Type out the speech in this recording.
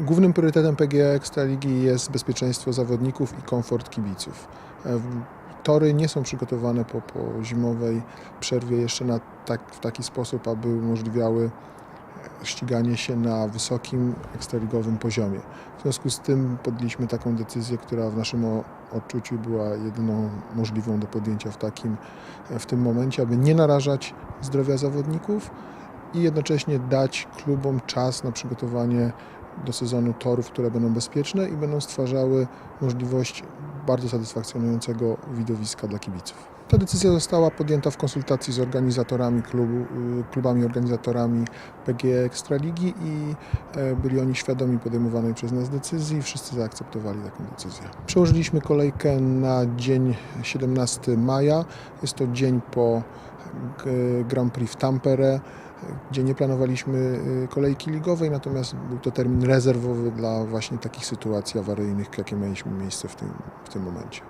Głównym priorytetem PGA Ekstraligi jest bezpieczeństwo zawodników i komfort kibiców. E, Tory nie są przygotowane po, po zimowej przerwie jeszcze na tak, w taki sposób, aby umożliwiały e, ściganie się na wysokim ekstraligowym poziomie. W związku z tym podjęliśmy taką decyzję, która w naszym odczuciu była jedyną możliwą do podjęcia w, takim, e, w tym momencie, aby nie narażać zdrowia zawodników i jednocześnie dać klubom czas na przygotowanie do sezonu torów, które będą bezpieczne i będą stwarzały możliwość bardzo satysfakcjonującego widowiska dla kibiców. Ta decyzja została podjęta w konsultacji z organizatorami klubu, y, klubami organizatorami PGE Ekstraligi i e, byli oni świadomi podejmowanej przez nas decyzji i wszyscy zaakceptowali taką decyzję. Przełożyliśmy kolejkę na dzień 17 maja. Jest to dzień po Grand Prix w Tampere, gdzie nie planowaliśmy y, kolejki ligowej, natomiast był to termin rezerwowy dla właśnie takich sytuacji awaryjnych, jakie mieliśmy miejsce w tym, w tym momencie.